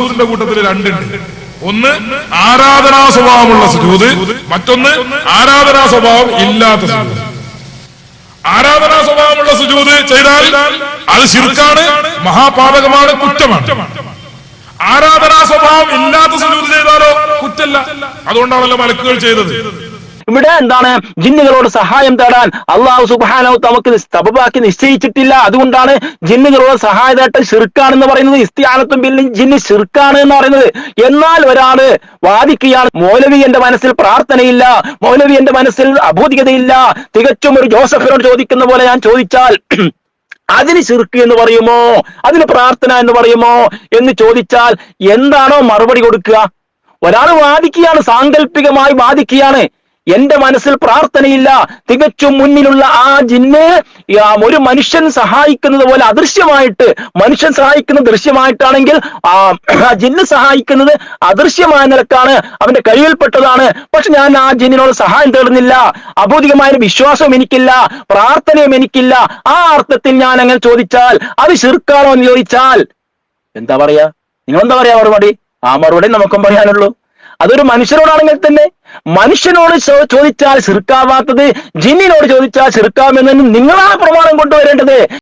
സുജൂദിന്റെ കൂട്ടത്തിൽ രണ്ടുണ്ട്. ഒന്ന് ആരാധനാ സ്വഭാവമുള്ള സുജൂദ് മറ്റൊന്ന് ആരാധനാ സ്വഭാവം ഇല്ലാത്ത സുജൂദ് ആരാധനാ സ്വഭാവമുള്ള സുജൂദ് ചെയ്താൽ അത് ശിർക്കാണ് മഹാപാതകമാണ് കുറ്റമാണ്. ആരാധനാ സ്വഭാവം ഇല്ലാത്ത സുജൂദ് ചെയ്താലോ കുറ്റല്ല. അതുകൊണ്ടാണല്ലോ മലക്കുകൾ ചെയ്തത്. ഇവിടെ എന്താണ്? ജിന്നുകളോട് സഹായം തേടാൻ അള്ളാഹു സുബാനോ തമക്ക് സബബാക്കി നിശ്ചയിച്ചിട്ടില്ല. അതുകൊണ്ടാണ് ജിന്നുകളോട് സഹായ തേട്ട ഷിർക്കാണെന്ന് പറയുന്നത്. ഇസ്തിയാനത്തും ബില്ലും ജിന്ന് ഷിർക്കാണ് എന്ന് പറയുന്നത്. എന്നാൽ ഒരാൾ വാദിക്കുകയാണ് മൗലവി എന്റെ മനസ്സിൽ പ്രാർത്ഥനയില്ല മൗലവി എന്റെ മനസ്സിൽ അഭൂതികതയില്ല. തികച്ചും ഒരു ജോസഫിനോട് ചോദിക്കുന്ന പോലെ ഞാൻ ചോദിച്ചാൽ അതിന് ശിർക്ക് എന്ന് പറയുമോ? അതിന് പ്രാർത്ഥന എന്ന് പറയുമോ? എന്ന് ചോദിച്ചാൽ എന്താണോ മറുപടി കൊടുക്കുക? ഒരാൾ വാദിക്കുകയാണ് സാങ്കല്പികമായി വാദിക്കുകയാണ്. എന്റെ മനസ്സിൽ പ്രാർത്ഥനയില്ല. തികച്ചും മുന്നിലുള്ള ആ ജിന്ന് ഒരു മനുഷ്യൻ സഹായിക്കുന്നത് പോലെ അദൃശ്യമായിട്ട് മനുഷ്യൻ സഹായിക്കുന്ന ദൃശ്യമായിട്ടാണെങ്കിൽ ആ ജിന്ന് സഹായിക്കുന്നത് അദൃശ്യമായ നിലക്കാണ് അവന്റെ കഴിവിൽപ്പെട്ടതാണ്. പക്ഷെ ഞാൻ ആ ജിന്നിനോട് സഹായം തേടുന്നില്ല. അബോധികമായ വിശ്വാസവും എനിക്കില്ല. പ്രാർത്ഥനയും എനിക്കില്ല. ആ അർത്ഥത്തിൽ ഞാൻ അങ്ങനെ ചോദിച്ചാൽ അത് ശിർക്കാണോ എന്ന് ചോദിച്ചാൽ എന്താ പറയാ? നിങ്ങൾ എന്താ പറയാ മറുപടി? ആ മറുപടി നമുക്കും പറയാനുള്ളൂ. അതൊരു മനുഷ്യരോടാണെങ്കിൽ തന്നെ മനുഷ്യനോട് ചോദിച്ചാൽ ചെറുക്കാവാത്തത് ജിന്നിനോട് ചോദിച്ചാൽ ചെറുക്കാമെന്നും നിങ്ങളാണ് പ്രമാണം കൊണ്ടുവരേണ്ടത്.